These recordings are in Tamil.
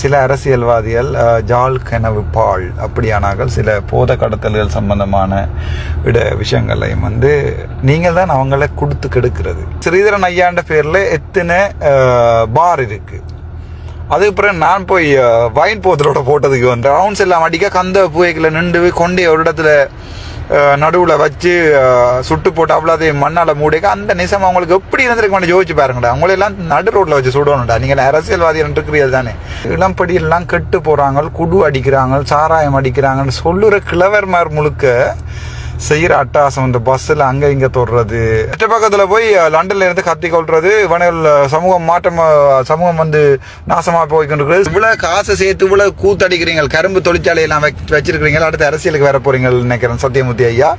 சில அரசியல்வாதிகள் ஜால் கனவு பால் அப்படியானார்கள். சில போத கடத்தல்கள் சம்பந்தமான விட விஷயங்களையும் வந்து நீங்கள் தான் அவங்கள கொடுத்து கெடுக்கிறது. ஸ்ரீதரன் ஐயாண்ட பேரில் எத்தனை பார் இருக்கு. அதுக்கு பிறகு நான் போய் வைன் போத்தலோட போட்டதுக்கு வந்து ரவுண்ட்ஸ் எல்லாம் அடிக்க கந்த பூவைகளை நின்று கொண்டே ஒரு இடத்துல நடுவில் வச்சு சுட்டு போட்டு அவ்வளோதையும் மண்ணால் மூடிக்க அந்த நிசம் அவங்களுக்கு எப்படி இருந்திருக்க மாட்டேன் யோசிச்சு பாருங்கடா. அவங்களெல்லாம் நடு ரோட்டில் வச்சு சுடணும்டா. நீங்கள் அரசியல்வாதிகள் இருக்கிறீர்கள் தானே. இளம்படியெல்லாம் கெட்டு போகிறாங்க குடு அடிக்கிறாங்க சாராயம் அடிக்கிறாங்கன்னு சொல்லுற கிழவர்மார் முழுக்க செய்கிற அட்டாசம் இந்த பஸ்ஸில் அங்கே இங்கே தொடுறது. மற்ற பக்கத்தில் போய் அஹ், லண்டன்ல இருந்து கத்தி கொள்றது இவனுகள் சமூகம் மாற்றம் சமூகம் வந்து நாசமாக போய்கொண்டிருக்கிறது. இவ்வளோ காசு சேர்த்து இவ்வளோ கூத்தடிக்கிறீங்க கரும்பு தொழிற்சாலையெல்லாம் வச் வச்சிருக்கிறீங்க அடுத்து அரசியலுக்கு வர போறீங்கன்னு நினைக்கிறேன் சத்தியமூர்த்தி ஐயா.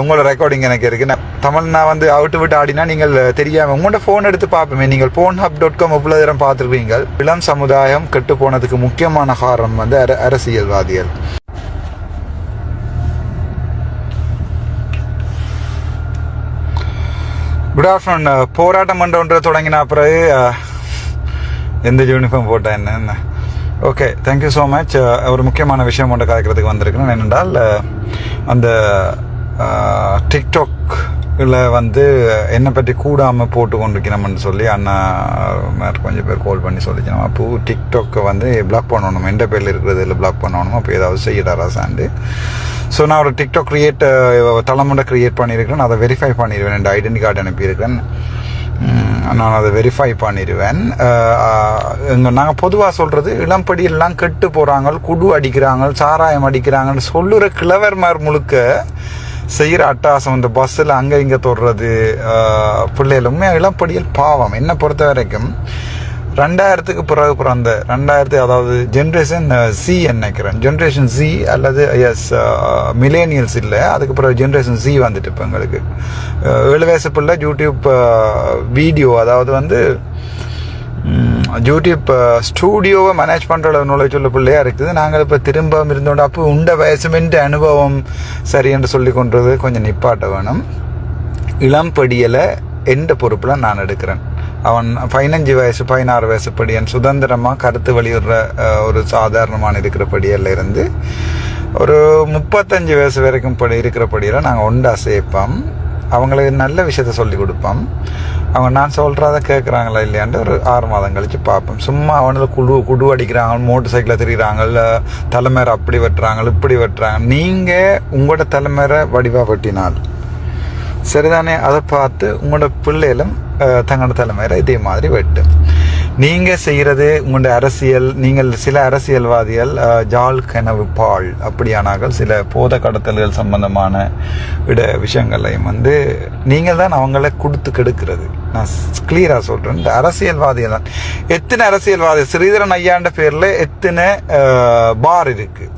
உங்களோட ரெக்கார்டிங் எனக்கு இருக்கு. நான் தமிழ் நான் வந்து அவுட்டு விட்டு ஆடினா நீங்கள் தெரியாமல் உங்களோட ஃபோன் எடுத்து பார்ப்போமே நீங்கள் ஃபோன் ஹப் டாட் காம் இவ்வளோ தூரம் பார்த்துருப்பீங்க இளம் சமுதாயம் கெட்டு போனதுக்கு முக்கியமான காரணம் வந்து அர- அரசியல்வாதிகள். குட் ஆஃப்டர்நூன் uh, போராட்டம் மன்றம்ன்ற தொடங்கின பிறகு uh, எந்த யூனிஃபார்ம் போட்டேன் என்ன ஓகே தேங்க்யூ ஸோ மச் ஒரு முக்கியமான விஷயம் ஒன்று கதைக்கிறதுக்கு வந்திருக்கேன் என்னென்றால் uh, அந்த அந்த டிக்டாக்ல வந்து என்னை பற்றி கூடாமல் போட்டு கொண்டிருக்கணும்னு சொல்லி அண்ணா கொஞ்சம் பேர் கால் பண்ணி சொல்லிக்கணும். அப்போ டிக்டாக்கை வந்து பிளாக் பண்ணணும். எந்த பேரில் இருக்கிறது இல்லை பிளாக் பண்ணணும் அப்போ ஏதாவது செய்யடாரா சாண்டு? ஸோ நான் ஒரு டிக்டாக் கிரியேட் தலைமுறை கிரியேட் பண்ணியிருக்கேன் அதை வெரிஃபை பண்ணிடுவேன். என் ஐடென்டி கார்டு அனுப்பியிருக்கேன் நான் அதை வெரிஃபை பண்ணிடுவேன். இங்கே நாங்கள் பொதுவாக சொல்கிறது இளம்படியெல்லாம் கெட்டு போகிறாங்க குடு அடிக்கிறாங்க சாராயம் அடிக்கிறாங்கன்னு சொல்லுற கிழவர்மார் முழுக்க செய்கிற அட்டாசம் இந்த பஸ்ஸில் அங்கே இங்கே தொடுறது பிள்ளைகளுமே இளம்படியில் பாவம். என்னை பொறுத்த வரைக்கும் ரெண்டாயிரத்துக்கு பிறகு பிறந்த ரெண்டாயிரத்து அதாவது ஜென்ரேஷன் சி நினைக்கிறேன். ஜென்ரேஷன் சி அல்லது எஸ் மிலேனியல்ஸ் இல்லை. அதுக்கு பிறகு ஜென்ரேஷன் சி வந்துட்டு இப்போ எங்களுக்கு. ஏழு வயசு பிள்ளை யூடியூப் வீடியோ அதாவது வந்து யூடியூப் ஸ்டூடியோவை மேனேஜ் பண்ணுற நாலேஜ் உள்ள பிள்ளையா இருக்குது. நாங்கள் இப்போ திரும்ப இருந்தோம். அப்போ உண்ட வயசுமென்ற அனுபவம் சரி என்று சொல்லி கொண்டது கொஞ்சம் நிப்பாட்ட வேணும். இளம்படியலை எந்த பொறுப்பில் நான் எடுக்கிறேன்? அவன் பதினஞ்சு வயசு பதினாறு வயசு படியன் சுதந்திரமாக கருத்து வெளியிடுற ஒரு சாதாரணமான இருக்கிற இருந்து ஒரு முப்பத்தஞ்சு வயசு வரைக்கும் படி இருக்கிற படியில் நாங்கள் ஒன்றா சேர்ப்போம் அவங்களுக்கு நல்ல விஷயத்த சொல்லி கொடுப்போம். அவங்க நான் சொல்கிறத கேட்குறாங்களா இல்லையான்ட்டு ஒரு ஆறு மாதம் கழித்து பார்ப்போம். சும்மா அவனுக்கு குழு குடு அடிக்கிறாங்க மோட்டர் சைக்கிளை திரிகிறாங்க தலைமையை அப்படி வெட்டுறாங்க இப்படி வெட்டுறாங்க. நீங்கள் உங்களோட தலைமையை வடிவாக வெட்டினால் சரிதானே? அதை பார்த்து உங்களோட பிள்ளைகளும் அஹ், தங்களோட தலைமையில இதே மாதிரி வெட்டும். நீங்கள் செய்கிறது உங்களோட அரசியல் நீங்கள் சில அரசியல்வாதிகள் ஜால் கனவு பால். அப்படியானார்கள் சில போத கடத்தல்கள் சம்பந்தமான விட விஷயங்களையும் வந்து நீங்கள் தான் அவங்கள கொடுத்து கெடுக்கிறது. நான் கிளியராக சொல்கிறேன் இந்த அரசியல்வாதிகள் தான். எத்தனை அரசியல்வாதி ஸ்ரீதரன் ஐயாண்ட பேரில் எத்தனை பார் இருக்குது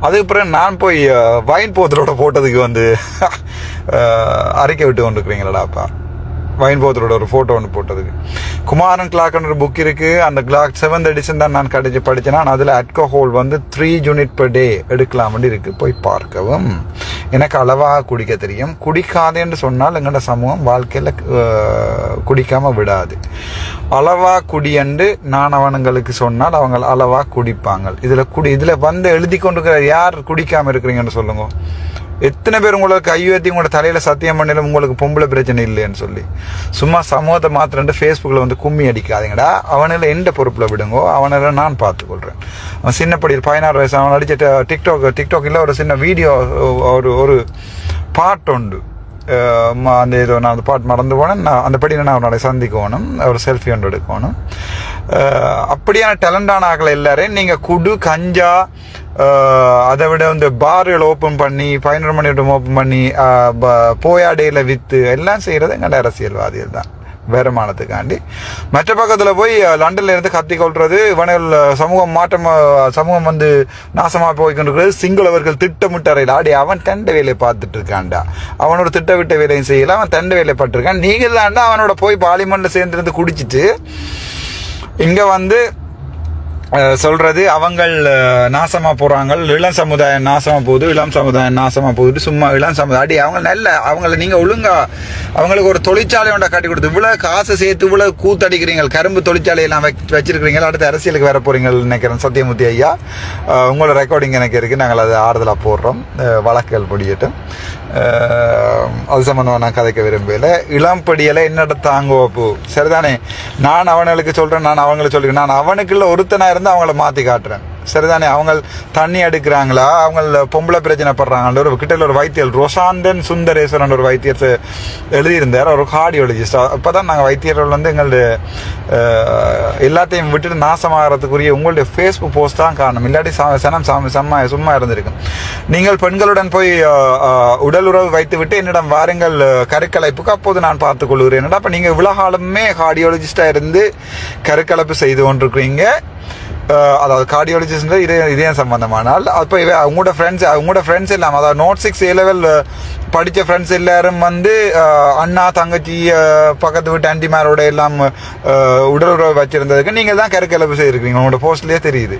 அதுக்கு பிறகு நான் போய் வைன் போத்தலோட போட்டதுக்கு வந்து அரைக்க அறிக்கை விட்டு கொண்டுருக்கிறீங்களாடாப்பா போத்தலோட ஒரு ஃபோட்டோ ஒன்று போட்டதுக்கு. குமாரன் கிளாக்னு ஒரு புக் இருக்குது அந்த கிளாக் செவன்த் எடிஷன் தான் நான் கடிச்சு படிச்சேன்னா அதில் அல்கோஹோல் வந்து த்ரீ யூனிட் பர் டே எடுக்கலாம்னு இருக்குது போய் பார்க்கவும். எனக்கு அளவாக குடிக்க தெரியும். குடிக்காதேன்னு சொன்னால் எங்களோட சமூகம் வாழ்க்கையில் குடிக்காமல் விடாது. அளவாக குடியண்டு நான் அவனுங்களுக்கு சொன்னால் அவங்க அளவாக குடிப்பாங்க. இதில் குடி இதில் வந்து எழுதி கொண்டு யார் குடிக்காமல் இருக்கிறீங்கன்னு சொல்லுங்க. எத்தனை பேர் உங்களுக்கு ஐயோத்தி உங்களோட தலையில் சத்தியம் பண்ணல உங்களுக்கு பொம்பளை பிரச்சனை இல்லைன்னு சொல்லி. சும்மா சமூகத்தை மாத்திரண்டு ஃபேஸ்புக்கில் வந்து கும்மி அடிக்காதீங்கடா. அவனில் எந்த பொறுப்பில் விடுங்கோ அவனில் நான் பார்த்துக்கொள்கிறேன் அவன் சின்னப்படியில் பதினாறு வயசு அவன் அடிச்ச டிக்டாக் இல்லை ஒரு சின்ன வீடியோ ஒரு ஒரு பாட்டு உண்டு. அந்த இது நான் அந்த பாட்டு மறந்து போனேன். நான் அந்த நான் அவனோட சந்திக்கணும். ஒரு செல்ஃபி ஒன்று எடுக்கணும். அப்படியான டேலண்டான ஆக்களை எல்லாரையும் நீங்கள் குடு கஞ்சா அதை விட இந்த பார்கள் ஓப்பன் பண்ணி பதினொரு மணி விட்டு ஓப்பன் பண்ணி ப- போயாடையில் விற்று எல்லாம் செய்கிறது எங்கள் அரசியல்வாதிகள் தான். வருமானத்துக்காண்டி. மற்ற பக்கத்தில் போய் லண்டனில் லண்டன்ல இருந்து கத்தி கொள்றது இவனைகள் சமூகம் மாற்றம் சமூகம் வந்து நாசமாக போய்கொண்டிருக்கிறது சிங்களவர்கள் திட்டமிட்டறையில். ஆடி அவன் தண்ட வேலையை பார்த்துட்டு இருக்கான்டா அவனோட திட்டமிட்ட வேலையும் செய்யல அவன் தண்ட வேலையை பட்டிருக்கான் நீங்கள் தான்டா அவனோட போய் பார்லிமெண்ட்ல சேர்ந்துருந்து குடிச்சிட்டு இங்கே வந்து சொல்கிறது சொல்றது அவங்கள் நாசமாக நாசமா போறாங்க இளம் சமுதாயம் நாசமா போகுது இளம் சமுதாயம் நாசமா போகுது சும்மா இளம் சமுதாயம். அடி அவங்க நல்ல அவங்கள நீங்க ஒழுங்கா அவங்களுக்கு ஒரு தொழிற்சாலை ஒன்றை கட்டி கொடுத்து இவ்வளவு காசு சேர்த்து இவ்வளவு கூத்தடிக்கிறீங்க கரும்பு தொழிற்சாலையெல்லாம் வச்சு- வச்சிருக்கிறீங்க அடுத்து அரசியலுக்கு வர போறீங்க நினைக்கிறேன் சத்தியமூர்த்தி ஐயா. உங்களோட ரெக்கார்டிங் எனக்கு இருக்கு நாங்கள் அதை ஆறுதலா போடுறோம் வழக்குகள் படியட்டும் அது சம்மந்தமாக நான் கதைக்க விரும்பல இளம்படியில் என்னோட தாங்குவப்பு சரிதானே? நான் அவனுக்கு சொல்றேன் நான் அவங்களுக்கு சொல்லிக்கிறேன். நான் அவனுக்குள்ள ஒருத்தனா இருந்து அவங்கள மாற்றி காட்டுறேன். சரிதானே? அவங்க தண்ணி எடுக்கிறாங்களா? அவங்க பொம்பளை பிரச்சனை படுறாங்க ஒரு கிட்ட ஒரு வைத்தியர் ரொசாந்தன் சுந்தரேஸ்வரன் ஒரு வைத்தியத்தை எழுதியிருந்தார். ஒரு கார்டியோலஜிஸ்ட். அப்பதான் நாங்கள் வைத்தியர்கள் வந்து எங்களுடைய எல்லாத்தையும் விட்டுட்டு நாசமாகறதுக்குரிய உங்களுடைய ஃபேஸ்புக் போஸ்ட் தான் காரணம். இல்லாட்டி ச- சனம் சாமி செம்ம சும்மா இருந்திருக்கும். நீங்கள் பெண்களுடன் போய் உடல் உறவு வைத்து விட்டு என்னிடம் வாருங்கள் கருக்கலைப்புக்கு அப்போது நான் பார்த்துக்கொள்கிறேன் என்னடா அப்போ நீங்கள் இவ்வளோ காலமே கார்டியோலஜிஸ்டா இருந்து கருக்கலைப்பு செய்து கொண்டிருக்கிறீங்க. அதாவது கார்டியாலஜிஸ்ட் இதே இதயம் சம்பந்தமானால் அப்போ இவ அவங்களோட ஃப்ரெண்ட்ஸ் அவங்களோட ஃப்ரெண்ட்ஸ் இல்லாமல் அதாவது நோட் சிக்ஸ் ஏ லெவல் படித்த ஃப்ரெண்ட்ஸ் எல்லாரும் வந்து அண்ணா தங்கச்சி பக்கத்து வீட்டு ஆண்டிமாரோட எல்லாம் உடல் உறவு வச்சிருந்ததுக்கு நீங்கள் தான் கருக்கலப்பு செய்திருக்கீங்க உங்களோட போஸ்ட்லேயே தெரியுது.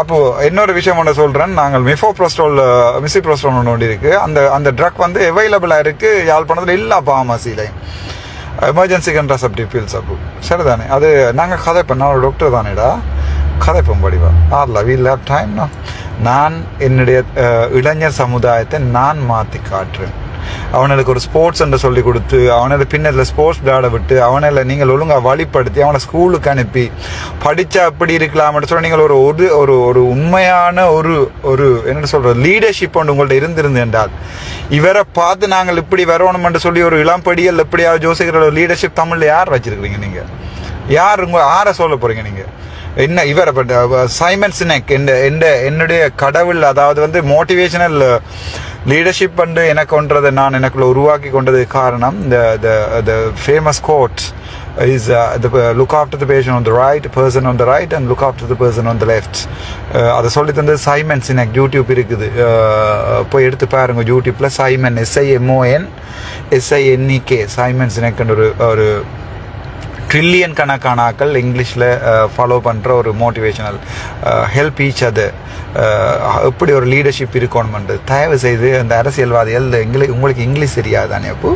அப்போது இன்னொரு விஷயம் ஒன்று சொல்கிறேன் நாங்கள் மிஃபோ ப்ரோஸ்ட்ரோல் மிசி ப்ரோஸ்ட்ரோல் ஒன்று ஒன்று இருக்குது அந்த அந்த ட்ரக் வந்து அவைலபிளாக இருக்குது யாழ்ப்பாணத்தில் இல்லை ஃபார்மசிலையும் எமர்ஜென்சி சப்டி பீல்ஸ் அப்போ சரிதானே? அது நாங்கள் கதைப்போம். நான் டாக்டர் தானேடா. கதைப்போம் படிவா. ஆர்ல வி லேப் டைம் நான் என்னுடைய இளைஞர் சமுதாயத்தை நான் மாற்றி காட்டுறேன். அவனுக்கு ஒரு ஸ்போர்ட்ஸ் என்று சொல்லி கொடுத்து அவனோட பின்னரில் ஸ்போர்ட்ஸ் விளையாட விட்டு அவனில் நீங்கள் ஒழுங்காக வழிப்படுத்தி அவனை ஸ்கூலுக்கு அனுப்பி படித்தா அப்படி இருக்கலாம்னு சொல்லி நீங்கள் ஒரு ஒரு ஒரு ஒரு உண்மையான ஒரு ஒரு என்ன சொல்கிறது லீடர்ஷிப் ஒன்று உங்கள்கிட்ட இருந்திருந்து என்றால் இவரை பார்த்து நாங்கள் இப்படி வரணும்னு சொல்லி ஒரு இளம்படியல் எப்படியாவது ஜோசிக்கிற ஒரு லீடர்ஷிப் தமிழில் யார் வச்சுருக்கிறீங்க நீங்கள் யார் உங்கள் யாரை சொல்ல போகிறீங்க நீங்கள் என்ன இவரை சைமன் சினக் எந்த எந்த என்னுடைய கடவுள் அதாவது வந்து மோட்டிவேஷனல் லீடர்ஷிப் வந்து எனக்கு ஒன்றதை நான் எனக்குள்ள உருவாக்கி கொண்டது காரணம் இந்த famous quote is the look after the patient on the right person on the right and look after the person on the left அதை சொல்லி தந்து சைமன் சினக் யூடியூப் இருக்குது. போய் எடுத்து பாருங்க யூடியூப்பில் சைமன் எஸ்ஐஎம்ஓஎன் எஸ்ஐஎன்இகே சைமன் சினக்னு ஒரு ஒரு ட்ரில்லியன் கணக்கான ஆக்கள் இங்கிலீஷில் ஃபாலோ பண்ணுற ஒரு மோட்டிவேஷனல் ஹெல்ப் ஈச் அது எப்படி ஒரு லீடர்ஷிப் இருக்கணும்ன்றது தயவு செய்து அந்த அரசியல்வாதிகள் எங்களுக்கு உங்களுக்கு இங்கிலீஷ் தெரியாதானே அப்போ?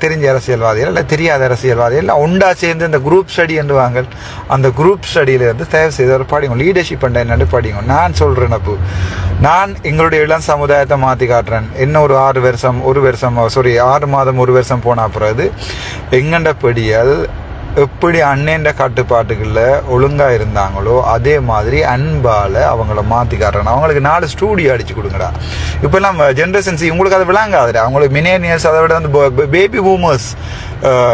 தெரிஞ்ச அரசியல்வாதிகள் இல்லை தெரியாத அரசியல்வாதிகள் இல்லை ஒண்டா சேர்ந்து இந்த குரூப் ஸ்டடி என்றுவாங்க அந்த குரூப் ஸ்டடியில் இருந்து தயவு செய்து ஒரு படிங்க லீடர்ஷிப் பண்ண என்னென்னு படிங்க. நான் சொல்கிறேன் அப்போ. நான் எங்களுடைய இளம் சமுதாயத்தை மாற்றி காட்டுறேன். என்ன ஒரு ஆறு வருஷம் ஒரு வருஷம் சாரி ஆறு மாதம் ஒரு வருஷம் போன பிறகு எங்கண்ட படியல் எப்படி அண்ணேன்ற கட்டுப்பாட்டுகளில் ஒழுங்காக இருந்தாங்களோ அதே மாதிரி அன்பால் அவங்கள மாற்றி காட்டுறாங்க. அவங்களுக்கு நாலு ஸ்டூடியோ அடிச்சு கொடுங்கடா. இப்போல்லாம் ஜென்ரேஷன்ஸ் உங்களுக்கு அது விளங்காதுடா. அவங்களுக்கு மினேனியர்ஸ் அதை விட வந்து பேபி பூமர்ஸ்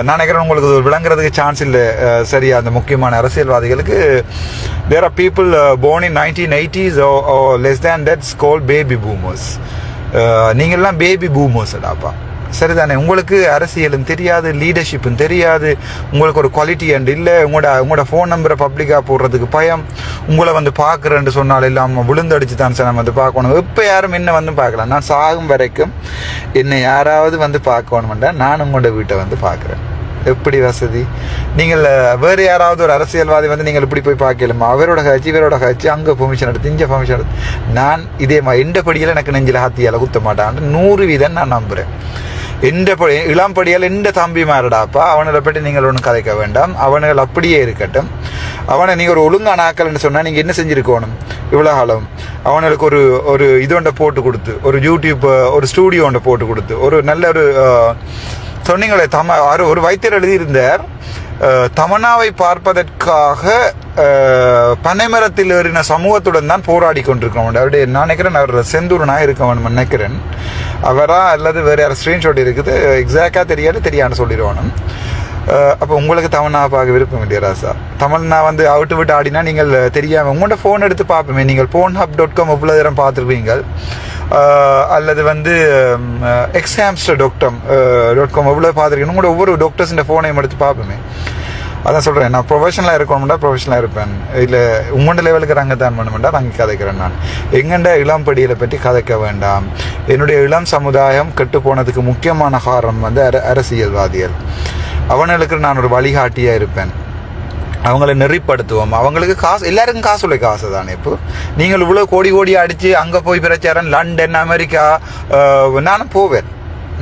நான் நினைக்கிறேன் உங்களுக்கு விளங்குறதுக்கு சான்ஸ் இல்லை. அஹ், சரியா அந்த முக்கியமான அரசியல்வாதிகளுக்கு there are people born in nineteen eighties less than that's call baby boomers நீங்கள்லாம் பேபி பூமர்ஸ்டாப்பா சரிதானே? உங்களுக்கு அரசியலும் தெரியாது லீடர்ஷிப்பும் தெரியாது உங்களுக்கு ஒரு குவாலிட்டி அண்ட் இல்லை உங்களோட உங்களோட ஃபோன் நம்பரை பப்ளிக்காக போடுறதுக்கு பயம். உங்களை வந்து பார்க்குறேன்னு சொன்னால் இல்லாமல் விழுந்தடிச்சு தான் சார் நம்ம வந்து பார்க்கணும். இப்போ யாரும் என்ன வந்து பார்க்கலாம்? நான் சாகும் வரைக்கும் என்னை யாராவது வந்து பார்க்கணுமெண்டா நான் உங்களோட வீட்டை வந்து பார்க்குறேன். எப்படி வசதி? நீங்கள் வேறு யாராவது ஒரு அரசியல்வாதி வந்து நீங்கள் இப்படி போய் பார்க்கலாமா? அவரோட கட்சி இவரோட கட்சி அங்கே பெர்மிஷன் எடுத்து இங்கே பெர்மிஷன் எடுத்து. நான் இதே மாதிரி எந்த படியில் எனக்கு நெஞ்சில் ஹத்தியால் குத்த மாட்டான் நூறு வீதம் நான் நம்புகிறேன் எந்த படி இளம்படியால் எந்த தம்பிமாரடாப்பா அவனை பற்றி நீங்கள் ஒன்றும் கதைக்க வேண்டாம். அவனுகள் அப்படியே இருக்கட்டும். அவனை நீங்கள் ஒரு ஒழுங்கான ஆக்கல்னு சொன்னால் நீங்கள் என்ன செஞ்சுருக்கணும்? இவ்வளோ காலம். அவனுக்கு ஒரு ஒரு இது ஒன்றை போட்டு கொடுத்து ஒரு யூடியூப் ஒரு ஸ்டூடியோ ஒன்றை போட்டு கொடுத்து ஒரு நல்ல ஒரு சொன்னீங்களே தம ஒரு- ஒரு வைத்தியர் எழுதியிருந்தார். தமனாவை பார்ப்பதற்காக பனைமரத்தில் ஏறின சமூகத்துடன் தான் போராடி கொண்டிருக்கவன். அவருடைய நான் நினைக்கிறேன் அவர் செந்தூரனாக இருக்கவன் நினைக்கிறேன். அவரா அல்லது வேறு யாரும் ஸ்க்ரீன்ஷாட் இருக்குது எக்ஸாக்டாக தெரியாது தெரியான்னு சொல்லிடுவானும் அப்போ உங்களுக்கு தமிழ்னா பார்க்க விருப்பம் இல்லையா ராசா? தமிழ்னா வந்து அவுட்டு விட்டு ஆடினா நீங்கள் தெரியாமல் உங்கள்கிட்ட ஃபோன் எடுத்து பார்ப்போமே நீங்கள் ஃபோன் ஹப் டாட் காம் இவ்வளோ நேரம் பார்த்துருப்பீங்க அல்லது வந்து எக்ஸாம்ஸ்டர் டாக்டம் டாட் காம் எவ்வளோ பார்த்துருக்கீங்க. உங்களோட ஒவ்வொரு டாக்டர்ஸின் ஃபோனையும் எடுத்து பார்ப்போமே. அதான் சொல்கிறேன் நான் ப்ரொஃபஷனலாக இருக்கணும்டா ப்ரொஃபஷனலாக இருப்பேன். இல்லை உங்களோட லெவலுக்கு ரங்க தான் பண்ணுமெண்டா அங்கே கதைக்கிறேன் நான். எங்கண்ட இளம் படியலை பற்றி கதைக்க வேண்டாம். என்னுடைய இளம் சமுதாயம் கெட்டு போனதுக்கு முக்கியமான காரணம் வந்து அர அரசியல்வாதிகள். அவனுக்கு நான் ஒரு வழிகாட்டியாக இருப்பேன். அவங்கள நெறிப்படுத்துவோம். அவங்களுக்கு காசு எல்லாருக்கும் காசு உள்ள காசு தானே இப்போ. நீங்கள் இவ்வளோ கோடி கோடி அடித்து அங்கே போய் பிரச்சாரம் லண்டன் அமெரிக்கா நானும் போவேன்.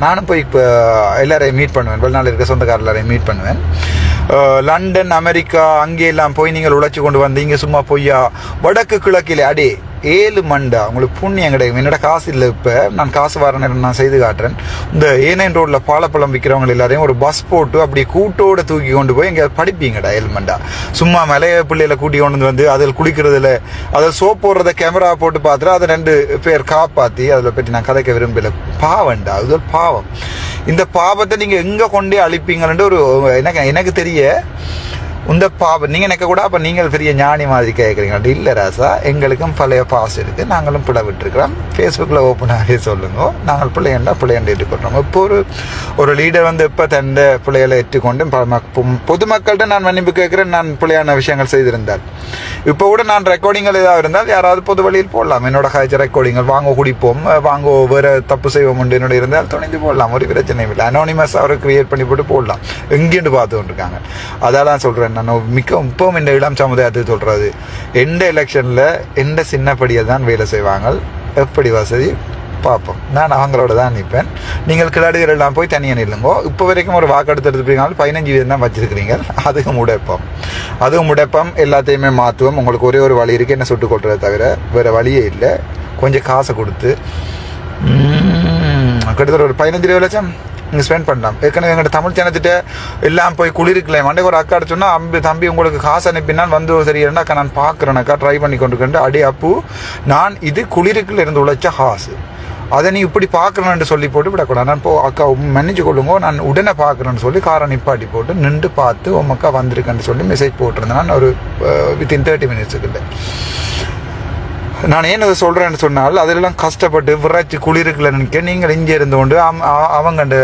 நானும் போய் இப்போ எல்லாரையும் மீட் பண்ணுவேன். வெளிநாள் இருக்க சொந்தக்காரர் எல்லாரையும் மீட் பண்ணுவேன். லண்டன் அமெரிக்கா அங்கே எல்லாம் போய் நீங்கள் உழைச்சி கொண்டு வந்தீங்க சும்மா பொய்யா வடக்கு கிழக்கிலே அடே ஏழு மண்டா உங்களுக்கு புண்ணியம் கிடைக்கும். என்னோட காசு இல்லை இப்போ. நான் காசு வர நேரம் நான் செய்து காட்டுறேன். இந்த ஏனைன் ரோட்டில் பாலப்பழம் விற்கிறவங்க எல்லாரையும் ஒரு பஸ் போட்டு அப்படி கூட்டோடு தூக்கி கொண்டு போய் எங்கே படிப்பீங்கடா ஏழு மண்டா. சும்மா மலைய பிள்ளையில கூட்டி கொண்டு வந்து அதில் குளிக்கிறதுல அதில் சோப் போடுறத கேமரா போட்டு பார்த்துட்டு அதை ரெண்டு பேர் காப்பாற்றி அதில் பற்றி நான் கதைக்க விரும்பல. பாவம்டா அது பாவம். இந்த பாவத்தை நீங்கள் எங்கே கொண்டே அழிப்பீங்கன்னு ஒரு எனக்கு எனக்கு தெரிய இந்த பாவம் நீங்கள் எனக்கு கூட அப்போ நீங்கள் பெரிய ஞானி மாதிரி கேட்குறீங்க இல்லை ராசா எங்களுக்கும் பழைய பாஸ் இருக்குது நாங்களும் பிள்ளை விட்டுருக்கிறோம். ஃபேஸ்புக்கில் ஓப்பனாகவே சொல்லுங்க. நாங்கள் பிள்ளையண்டா பிள்ளையண்டு ஏற்றுக்கொண்டோம் இப்போ ஒரு ஒரு லீடர் வந்து இப்போ தந்த பிள்ளைகளை ஏற்றுக்கொண்டு ப- பொதுமக்கள்கிட்ட நான் மன்னிப்பு கேட்குறேன். நான் பிள்ளையான விஷயங்கள் செய்திருந்தால். இப்போ கூட நான் ரெக்கார்டிங்கள் ஏதாவது இருந்தால் யாராவது பொது வழியில் போடலாம். என்னோட காய்ச்சல் ரெக்கார்டிங்கள் வாங்க குடிப்போம். வாங்க வேறு தப்பு செய்வோம் உண்டு என்னோட இருந்தால் துணிந்து போடலாம். ஒரு பிரச்சனையும் இல்லை. அனோனிமஸ் அவரை கிரியேட் பண்ணி போட்டு போடலாம். எங்கேன்னு பார்த்து கொண்டிருக்காங்க அதான் சொல்கிறேன் நான் மிக்க இப்பவும் இந்த இளம் சமுதாயத்துக்கு சொல்கிறது எந்த எலெக்ஷனில் எந்த சின்னப்படியை தான் வேலை செய்வாங்க எப்படி வசதி? பார்ப்போம். நான் அவங்களோட தான் நிற்பேன். நீங்கள் கிளாடிகளெல்லாம் போய் தனியாக நில்லுங்கோ. இப்போ வரைக்கும் ஒரு வாக்கெடுத்து எடுத்துப்பீங்கனாலும் பதினஞ்சு வீதம் தான் வச்சுருக்கிறீங்க அதுக்கும் உடைப்போம் அதுவும் உடைப்பம் எல்லாத்தையுமே மாற்றுவோம் உங்களுக்கு ஒரே ஒரு வழி இருக்குது என்ன சுட்டு கொட்டுறதை தவிர வேறு வழியே இல்லை. கொஞ்சம் காசை கொடுத்து. கிட்டத்தட்ட ஒரு பதினஞ்சு இருபது லட்சம். நீங்கள் ஸ்பெண்ட் பண்ணலாம். ஏற்கனவே எங்கள்கிட்ட தமிழ் சேனத்திட்ட எல்லாம் போய் குளிருக்கல மண்டே ஒரு அக்கா சொன்னால் அம்பி தம்பி உங்களுக்கு காசு அனுப்பினால் வந்து சரி அக்கா நான் பார்க்குறேனக்கா ட்ரை பண்ணி கொண்டு அடி அப்பு நான் இது குளிருக்கில் இருந்து உழைச்ச ஹாசு அதை நீ இப்படி பார்க்குறேன்னு சொல்லி போட்டு விடக்கூடாது. நான் போ அக்கா மன்னிச்சு கொள்ளுங்க நான் உடனே பார்க்குறேன்னு சொல்லி காரை நிப்பாட்டி போட்டு நின்று பார்த்து உன் அக்கா வந்திருக்கேன்னு சொல்லி மெசேஜ் போட்டிருந்தேன். நான் ஒரு வித்தின் தேர்ட்டி மினிட்ஸுக்குள்ள நான் ஏன் அதை சொல்கிறேன்னு சொன்னால் அதெல்லாம் கஷ்டப்பட்டு விரைச்சி குளிருக்குள்ள நிற்க நீங்கள் இங்கே இருந்து கொண்டு அவங்க அந்த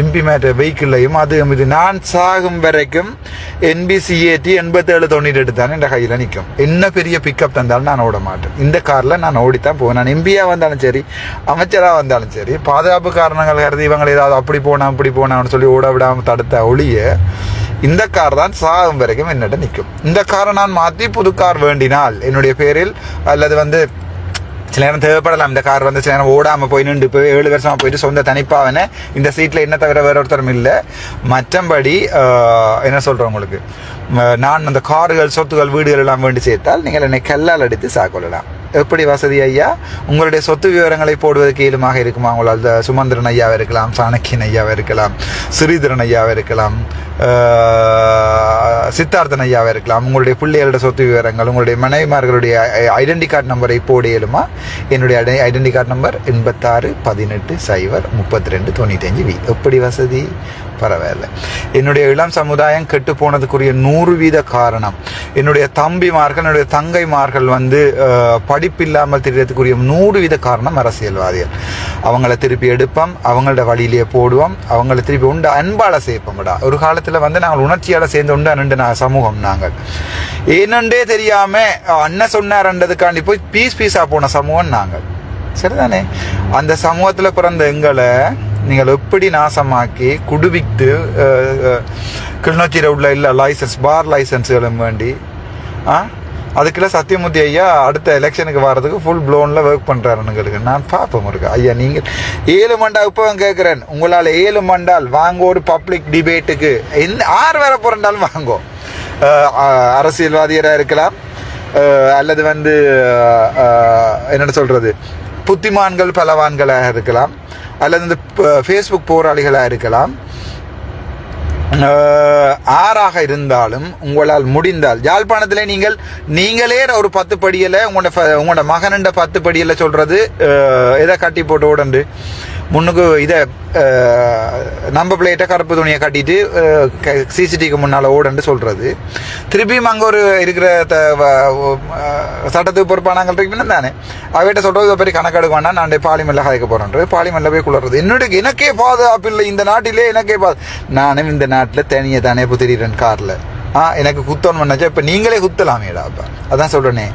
இம்பிமேட் வெஹிக்கிள்லையும் அது இது நான் சாகும் வரைக்கும் என்பிசிஏடி எண்பத்தேழு தொண்ணூற்றி எட்டு தானே என் கையில் நிற்கும். என்ன பெரிய பிக்கப் தந்தாலும் நான் ஓட மாட்டேன். இந்த காரில் நான் ஓடித்தான் போவேன். நான் எம்பியாக வந்தாலும் சரி அமைச்சராக வந்தாலும் சரி பாதுகாப்பு காரணங்கள் கருதி இவங்களை ஏதாவது அப்படி போனால் அப்படி போனான்னு சொல்லி ஓட விடாமல் தடுத்த ஒளிய இந்த கார் தான் சாகும் வரைக்கும் என்னிட்ட நிற்கும். இந்த காரை நான் மாற்றி புது கார் வேண்டினால் என்னுடைய பேரில் அல்லது வந்து சில நேரம் தேவைப்படலாம். இந்த கார் வந்து சில நேரம் ஓடாமல் போய் நின்று போய் ஏழு வருஷமாக போயிட்டு சொந்த தனிப்பாவனே இந்த சீட்டில் என்ன தவிர வேற ஒருத்தரும் இல்லை. மற்றபடி என்ன சொல்கிறேன் உங்களுக்கு? நான் அந்த கார்கள் சொத்துகள் வீடுகள் எல்லாம் வேண்டி சேர்த்தால் நீங்கள் என்னை கல்லால் அடித்து சாக்கொள்ளலாம் எப்படி வசதி ஐயா? உங்களுடைய சொத்து விவரங்களை போடுவதற்கு கீழுமாக இருக்குமா? உங்களால் சுமந்திரன் ஐயாவாக இருக்கலாம் சாணக்கியன் ஐயாவாக இருக்கலாம் ஸ்ரீதரன் ஐயாவாக இருக்கலாம் சித்தார்த்தன் ஐயாவாக இருக்கலாம் உங்களுடைய பிள்ளைகளோட சொத்து விவரங்கள் உங்களுடைய மனைவிமார்களுடைய ஐடென்டி கார்டு நம்பரை போட இயலுமா? என்னுடைய ஐடென்டி கார்டு நம்பர் எண்பத்தாறு பதினெட்டு சைபர் முப்பத்தி ரெண்டு தொண்ணூத்தஞ்சு வி. எப்படி வசதி? பரவாயில்ல. என்னுடைய இளம் சமுதாயம் கெட்டு போனதுக்குரிய நூறு வீத காரணம். என்னுடைய தம்பிமார்கள் என்னுடைய தங்கைமார்கள் வந்து படிப்பு படிப்பில்லாமல் தெரியறதுக்குரிய நூறு வீத காரணம் அரசியல்வாதிகள். அவங்கள திருப்பி எடுப்போம் அவங்களோட வழியிலேயே போடுவோம் அவங்கள திருப்பி உண்டு அன்பால சேர்ப்போம்டா ஒரு காலத்தில் வந்து நாங்கள் உணர்ச்சியால சேர்ந்து உண்டு அனுண்டு நான் சமூகம் நாங்கள். ஏனண்டே தெரியாம அண்ணன் சொன்னார்ன்றதுக்காண்டி போய் பீஸ் பீஸாக போன சமூகம் நாங்கள். சரிதானே? அந்த சமூகத்தில் பிறந்த எங்களை நீங்கள் எப்படி நாசமாக்கி குடுவித்து கிளிநொச்சியில் உள்ள இல்லை லைசன்ஸ் பார் லைசன்ஸுகளும் வேண்டி ஆ? அதுக்கெல்லாம் சத்தியமூர்த்தி ஐயா அடுத்த எலெக்ஷனுக்கு வர்றதுக்கு ஃபுல் ப்ளோனில் ஒர்க் பண்ணுறாருங்களுக்கு நான் பார்ப்போம் இருக்கு ஐயா நீங்கள் ஏழு மண்டா இப்போ கேட்குறேன். உங்களால் ஏழு மண்டால் வாங்க ஒரு பப்ளிக் டிபேட்டுக்கு என்ன ஆறு வர போகிறண்டாலும் வாங்கோ. அரசியல்வாதியராக இருக்கலாம். அல்லது வந்து என்ன என்னென்ன சொல்கிறது புத்திமான்கள் பலவான்களாக இருக்கலாம். அல்லது இந்த ஃபேஸ்புக் போராளிகளாக இருக்கலாம். ஆறாக இருந்தாலும் உங்களால் முடிந்தால் யாழ்ப்பாணத்திலே நீங்கள் நீங்களே ஒரு பத்து படியில் உங்களோட ஃப- உங்களோட மகனண்ட பத்து படியில் சொல்கிறது எதை கட்டி போட்டு உடண்டு முன்னுக்கு இதை நம்ப பிளேட்டை கருப்பு துணியை கட்டிட்டு சிசிடிவிக்கு முன்னால் ஓடண்டு சொல்கிறது திருப்பியும் அங்கே ஒரு இருக்கிற த வ- சட்டத்துக்கு பொறுப்பானாங்க இருக்குன்னு தானே? அவகிட்ட சொல்கிறது இதை பற்றி கணக்கெடுக்க வேண்டாம் நான் பாலிமெல்ல கதைக்க போகிறேன் பாலிமல்ல போய் குளறது. என்னோட எனக்கே பாதுகாப்பு இல்லை. இந்த நாட்டிலே எனக்கே பாது நானும் இந்த நாட்டில் தனியை தானே புத்திரிறேன் காரில். ஆ எனக்கு குத்தணும் பண்ணாச்சா இப்போ நீங்களே குத்தலாமேடா அப்போ. அதான் சொல்கிறேனே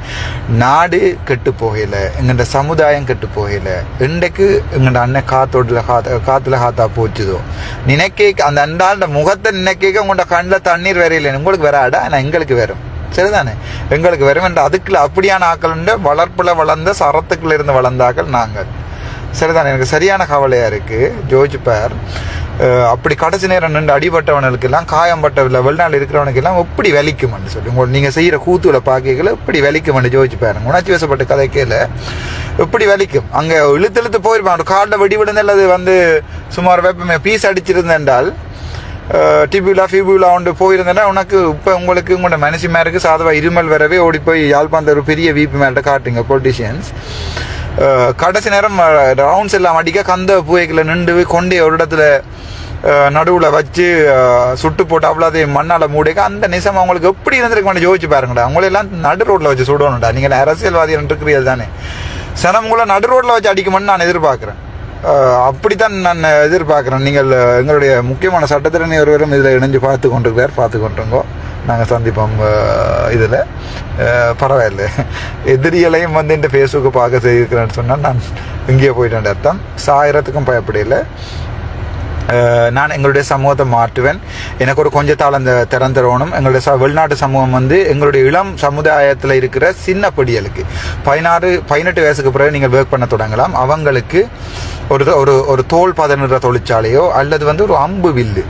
நாடு கெட்டு போகல எங்கள்ட சமுதாயம் கெட்டு போகல இன்றைக்கு எங்கள்ட அண்ணன் காத்தோட்டில் காத்த காற்றுல காத்தா போச்சுதோ. நினைக்க அந்த அண்டாண்ட முகத்தை நினைக்க உங்களோட கண்ணில் தண்ணீர் வரையில. உங்களுக்கு வராடா? ஆனால் எங்களுக்கு வரும். சரிதானே? எங்களுக்கு வரும். என்ற அதுக்குள்ள அப்படியான ஆக்கள் வளர்ப்பில் வளர்ந்த சரத்துக்குள்ள இருந்து வளர்ந்தாக்கள் நாங்கள். சரிதானே எனக்கு சரியான கவலையாக இருக்குது ஜோஜ் பேர் அப்படி கடைசி நேரம் நின்று அடிபட்டவனுக்கெல்லாம் காயம்பட்ட வெளிநாள் இருக்கிறவனுக்கெல்லாம் எப்படி வலிக்கும்னு சொல்லி உங்களுக்கு நீங்கள் செய்கிற கூத்துவில் பார்க்கல எப்படி வலிக்கும்னு ஜோதிச்சு பாருங்க உணர்ச்சி வசப்பட்ட கதை கேள. எப்படி வலிக்கும்? அங்கே இழுத்து இழுத்து போயிருப்பான். காலில் வெடி விடுந்தல் அது வந்து சுமார் வெப்பமே பீஸ் அடிச்சிருந்தேன்டால் டிபியூலா ஃபிபியூலா ஒன்று போயிருந்தேன்னா உனக்கு இப்போ உங்களுக்கு உங்களோட மனசு மேருக்கு சாதவா இருமல் வரவே ஓடி போய் யாழ்ப்பாணத்தை ஒரு பெரிய வீப்பு மேல்கிட்ட காட்டுங்க பொலிட்டிஷியன்ஸ் கடைசி நேரம் ரவுண்ட்ஸ் எல்லாம் அடிக்க கந்த பூவைக்கில் நின்று கொண்டே ஒரு இடத்துல நடுவில் வச்சு சுட்டு போட்டு அவ்வளோதையும் மண்ணால் மூடிக்க அந்த நிசம் அவங்களுக்கு எப்படி இருந்திருக்க வேணும் யோசிச்சு பாருங்கடா அவங்களெல்லாம் நடு ரோட்டில் வச்சு சுடணும்டா நீங்கள் அரசியல்வாதிகள் இருக்கிறீர்கள் தானே சனமுங்களை நடு ரோட்டில் வச்சு அடிக்குமென்னு நான் எதிர்பார்க்குறேன் அப்படித்தான் நான் எதிர்பார்க்குறேன் நீங்கள் எங்களுடைய முக்கியமான சட்டத்திறனை ஒருவரும் இதில் இணைஞ்சு பார்த்து கொண்டிருக்கிறார் பார்த்து கொண்டிருங்கோ நாங்கள் சந்திப்போம் இதில் பரவாயில்ல எதிரிகளையும் வந்து இந்த ஃபேஸ்புக்கை பார்க்க செய்திருக்கிறேன்னு சொன்னால் நான் இங்கேயே போயிட்டேன் அர்த்தம் சாயிரத்துக்கும் பயப்படலை நான் எங்களுடைய சமூகத்தை மாற்றுவேன் எனக்கு ஒரு கொஞ்ச தாள் அந்த திறந்தரணும் எங்களுடைய ச வெளிநாட்டு சமூகம் வந்து எங்களுடைய இளம் சமுதாயத்தில் இருக்கிற சின்ன படியலுக்கு பதினாறு பதினெட்டு வயசுக்கு பிறகு நீங்கள் ஒர்க் பண்ண தொடங்கலாம் அவங்களுக்கு ஒரு ஒரு ஒரு தோல் பதனிடுற தொழிற்சாலையோ அல்லது வந்து ஒரு அம்பு வில்லு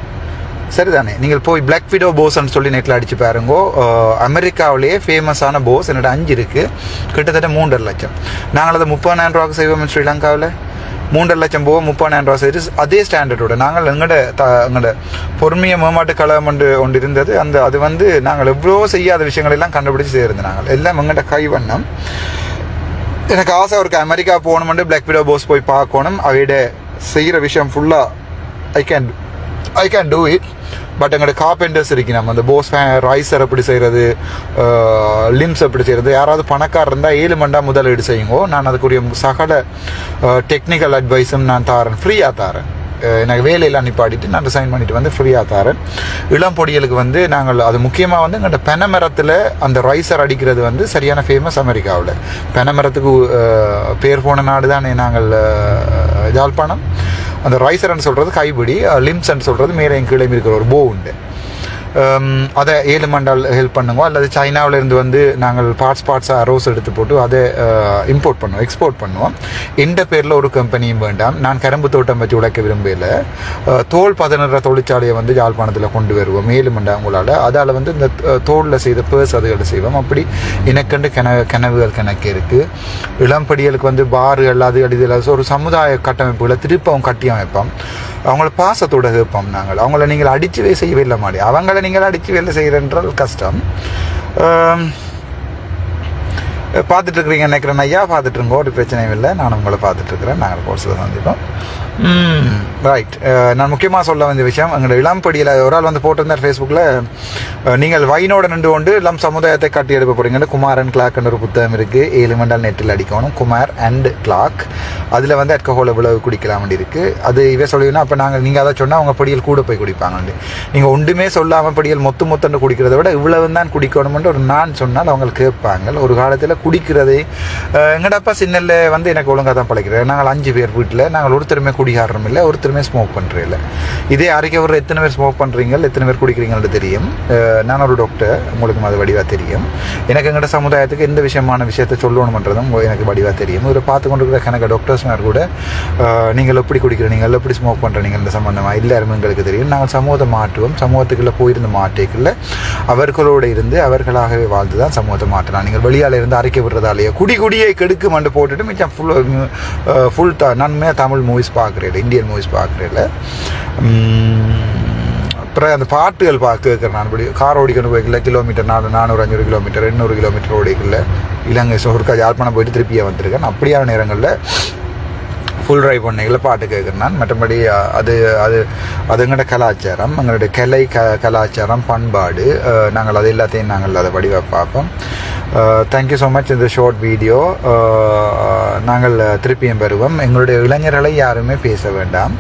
சரிதானே? நீங்கள் போய் பிளாக் விடோ போஸ்ன்னு சொல்லி நெட்டில் அடித்து பாருங்கோ. அமெரிக்காவிலேயே ஃபேமஸான போஸ் என்னோட அஞ்சு இருக்குது கிட்டத்தட்ட மூன்றரை லட்சம். நாங்கள் அதை முப்பதாயிரம் ரூபாய்க்கு செய்வோம் ஸ்ரீலங்காவில். மூன்றரை லட்சம் போக முப்பதாயிரம் ரூபா செய்து அதே ஸ்டாண்டர்டோட நாங்கள் எங்களோட த எங்களோட பொறுமையை மேம்பாட்டு கழகம் ஒன்று ஒன்று இருந்தது. அந்த அது வந்து நாங்கள் எவ்வளோ செய்யாத விஷயங்களெல்லாம் எல்லாம் கண்டுபிடிச்சு நாங்கள். எல்லாம் எங்கள்கிட்ட கைவண்ணம். எனக்கு ஆசை இருக்கு. அமெரிக்கா போகணுமெண்டு பிளாக் விடோ போஸ் போய் பார்க்கணும். அவையிட செய்கிற விஷயம் ஃபுல்லாக I can I can do it but எங்களோட கார்பெண்டர்ஸ் இருக்கு. நம்ம அந்த போஸ் ரைஸர் எப்படி செய்கிறது லிம்ஸ் எப்படி செய்கிறது யாராவது பணக்காரர் இருந்தால் ஏழு மண்டா முதலீடு செய்யுங்கோ. நான் அதுக்குரிய சகல டெக்னிக்கல் அட்வைஸும் நான் தாரேன். ஃப்ரீயாக தாரேன். எனக்கு வேலையெல்லாம் நிப்பாடிட்டு நான் ரிசைன் பண்ணிட்டு வந்து ஃப்ரீயாக தரேன். இளம் பொடிகளுக்கு வந்து நாங்கள் அது முக்கியமாக வந்து எங்கள்கிட்ட பெனமரத்தில் அந்த ரைசர் அடிக்கிறது வந்து சரியான ஃபேமஸ் அமெரிக்காவில். பெனமரத்துக்கு பேர் போன நாடு தானே நாங்கள் ஜாழ்ப்பாணம். அந்த ரைசர்ன்னு சொல்கிறது கைபிடி லிம்ஸ்ன்னு சொல்கிறது மேலே கீழே இருக்கிற ஒரு போ உண்டு. அதை ஏழு மண்டால் ஹெல்ப் பண்ணுவோம் அல்லது சைனாவிலேருந்து வந்து நாங்கள் பார்ட்ஸ் பார்ட்ஸாக ரோஸ் எடுத்து போட்டு அதை இம்போர்ட் பண்ணுவோம் எக்ஸ்போர்ட் பண்ணுவோம். எந்த பேரில் ஒரு கம்பெனியும் வேண்டாம். நான் கரும்பு தோட்டம் பற்றி உழைக்க விரும்பல தோல் பதனிடுற தொழிற்சாலையை வந்து யாழ்ப்பாணத்தில் கொண்டு வருவோம். ஏழு மண்டா உங்களால். அதால் வந்து இந்த தோலில் செய்த பேர்ஸ் அதுகளை செய்வோம். அப்படி எனக்கண்டு கனவு கனவுகள் கணக்கு இருக்குது இளம்படிகளுக்கு வந்து பார்கள் அது அடிதல் ஒரு சமுதாய கட்டமைப்புகளை திருப்பவும் கட்டி அமைப்போம். அவங்கள பாசத்தோட கேட்போம் நாங்கள். அவங்கள நீங்கள் அடிச்சுவே செய்யவே இல்லை மாடி. அவங்கள நீங்கள் அடிச்சு வேலை செய்கிறன்றால் கஷ்டம். பார்த்துட்டு இருக்கிறீங்க நினைக்கிறேன் ஐயா பார்த்துட்டு ஒரு பிரச்சனையும் இல்லை. நான் உங்களை பார்த்துட்டு இருக்கிறேன். நாங்கள் கோர்ஸில் சந்திப்போம். ரைட் நான் முக்கியமாக சொல்ல வேண்டிய விஷயம் எங்களோட இளம்படியில் ஒரு ஆள் வந்து போட்டிருந்தார் ஃபேஸ்புக்கில் நீங்கள் வைனோட நின்று கொண்டு இளம் சமுதாயத்தை கட்டி எடுக்க போகிறீங்கன்னு குமார் அண்ட் கிளாக்னு ஒரு புத்தகம் இருக்குது ஏழு மண்டால் நெட்டில் அடிக்கணும். குமார் அண்ட் கிளாக் அதில் வந்து அல்கஹோல் இவ்வளவு குடிக்கலாம் வேண்டி இருக்குது அது இவ சொல்லுவீங்கன்னா அப்போ நாங்கள் நீங்கள் அதை சொன்னால் அவங்க படியல் கூட போய் குடிப்பாங்க நீங்கள் ஒன்றுமே சொல்லாமல் படியல் மொத்த மொத்தன்னு குடிக்கிறத விட இவ்வளவு தான் குடிக்கணும்னு ஒரு நான் சொன்னால் அவங்க கேட்பாங்க. ஒரு காலத்தில் குடிக்கிறதே எங்கடப்பா சின்னல்ல வந்து எனக்கு ஒழுங்காக தான் பழக்கிறேன் நாங்கள் அஞ்சு பேர் வீட்டில் நாங்கள் ஒருத்தருமே குடிகாரம் இல்லை ஒருத்தருமே ஸ்மோக் பண்ணுறதில்ல இதே அரைக்க ஒரு எத்தனை பேர் ஸ்மோக் பண்ணுறீங்க எத்தனை பேர் குடிக்கிறீங்கன்னு தெரியும். நான் ஒரு டாக்டர் உங்களுக்கு அது வடிவாக தெரியும். எனக்கு எங்கள்கிட்ட சமுதாயத்துக்கு எந்த விஷயமான விஷயத்தை சொல்லணுமன்றதும் எனக்கு வடிவாக தெரியும். இதில் பார்த்து கொண்டு இருக்கிற கணக்கு டாக்டர்ஸ்னார் கூட நீங்கள் எப்படி குடிக்கிற நீங்கள் எப்படி ஸ்மோக் பண்ணுறீங்க இந்த சம்மந்தமாக எல்லாருமே எங்களுக்கு தெரியும். நாங்கள் சமூகத்தை மாற்றுவோம். சமூகத்துக்குள்ளே போயிருந்த மாற்றிக்குள்ள அவர்களோடு இருந்து அவர்களாகவே வாழ்ந்து தான் சமூகத்தை மாற்றலாம் நீங்கள் வெளியால் இருந்து அரைக்க விடுறதாலேயே குடி குடியை கெடுக்கு மண்டு போட்டுட்டு மிச்சம் ஃபுல் ஃபுல் த நன்மையாக தமிழ் மூவிஸ் பார்க்குறேன் இந்தியன் மூவிஸ் பார்க்குறேன் அப்புறம் அந்த பாட்டுகள் பார்க்க கேட்குறேன் நான். இப்படி கார் ஓடிக்கணும் போய்க்கல கிலோமீட்டர் நாலு நானூறு அஞ்சூறு கிலோமீட்டர் எண்ணூறு கிலோமீட்டர் ஓடிக்கல. இலங்கை சோறுக்கா யாழ்ப்பாணம் போயிட்டு திருப்பியாக வந்திருக்கேன். அப்படியான நேரங்களில் ஃபுல் ட்ரைவ் பண்ணைகளில் பாட்டு கேட்குறேன் மற்றபடி அது அது அது எங்களோட கலாச்சாரம் எங்களுடைய கலை க கலாச்சாரம் பண்பாடு நாங்கள் அது எல்லாத்தையும் நாங்கள் அதை வடிவாக பார்ப்போம். தேங்க்யூ ஸோ மச் இந்த ஷார்ட் வீடியோ நாங்கள் திருப்பியும் பெறுவோம் எங்களுடைய இளைஞர்களை யாருமே பேச வேண்டாம்.